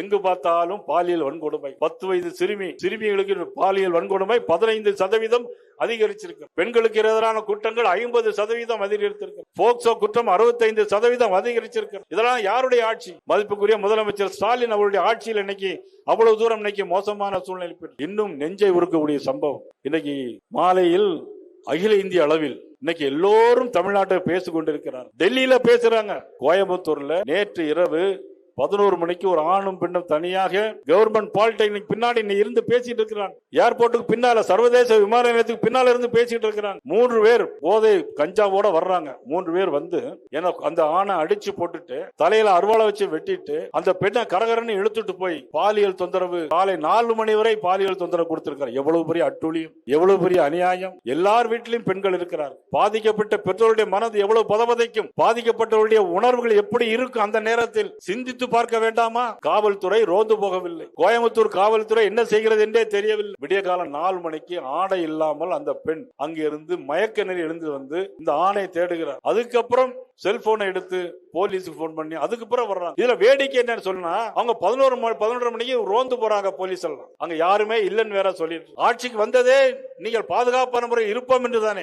எங்கு பார்த்தாலும் பாலியல் வன்கொடுமை. பத்து வயது சிறுமி சிறுமிகளுக்கு பாலியல் வன்கொடுமை பதினைந்து சதவீதம் அதிகரிச்சிருக்கு. பெண்களுக்கு எதிரான குற்றங்கள் ஐம்பது சதவீதம் அதிகரித்திருக்கு. போக்சோ குற்றம் அறுபத்தைந்து சதவீதம் அதிகரிச்சிருக்கு. இதெல்லாம் யாருடைய ஆட்சி? மதிப்புக்குரிய முதலமைச்சர் ஸ்டாலின் அவருடைய ஆட்சியில் இன்னைக்கு அவ்வளவு தூரம் இன்னைக்கு மோசமான சூழ்நிலை இன்னும் நெஞ்சை உருக்கக்கூடிய சம்பவம். இன்னைக்கு மாலையில் அகில இந்திய அளவில் இன்னைக்கு எல்லோரும் தமிழ்நாட்டை பேசிக் கொண்டிருக்கிறார் டெல்லியில பேசுறாங்க. கோயம்புத்தூர்ல நேற்று இரவு பதினோரு மணிக்கு ஒரு ஆணும் பெண்ணும் தனியாக கவர்மெண்ட் பாலிடெக்னிக் பின்னாடி நீ இருந்து பேசிட்டு இருக்கிறாங்க ஏர்போர்ட்டுக்கு பின்னால சர்வதேச விமான நிலையத்துக்கு பின்னால இருந்து பேசிட்டு இருக்கிறாங்க மூன்று பேர் போதை கஞ்சாவோட வர்றாங்க. மூன்று பேர் வந்து என்ன அந்த ஆணை அடிச்சு போட்டுட்டு தலையில அருவாளை வச்சு வெட்டிட்டு அந்த பெண்ணை கரகரன்னு இழுத்துட்டு போய் பாலியல் தொந்தரவு. காலை நாலு மணி வரை பாலியல் தொந்தரவு கொடுத்திருக்காரு எவ்வளவு பெரிய அட்டுழியம் எவ்வளவு பெரிய அநியாயம். எல்லார் வீட்டிலும் பெண்கள் இருக்கிறார். பாதிக்கப்பட்ட பெற்றோருடைய மனது எவ்வளவு பதபதைக்கும். பாதிக்கப்பட்டவருடைய உணர்வுகள் எப்படி இருக்கும் அந்த நேரத்தில்? சிந்தித்து பார்க்க வேண்டாமா? காவல்துறை ரோந்து போகவில்லை. கோயம்புத்தூர் காவல்துறை என்ன செய்கிறது என்றே தெரியவில்லை. விடிய காலம் நாலு மணிக்கு ஆடை இல்லாமல் அந்த பெண் அங்கிருந்து மயக்க நிலை எழுந்து வந்து இந்த ஆணை தேடுகிறார். அதுக்கப்புறம் செல்போனை எடுத்து போலீஸுக்கு போன் பண்ணி அதுக்கப்புறம் வர்றாங்க. இதுல வேடிக்கை என்னன்னு சொன்னா அவங்க பதினோரு மணி பதினொன்றரை மணிக்கு ரோந்து போறாங்க போலீஸ் எல்லாம். அங்க யாருமே இல்லைன்னு வேற சொல்லிட்டு. ஆட்சிக்கு வந்ததே நீங்கள் பாதுகாப்பான முறை இருப்போம் என்று தானே.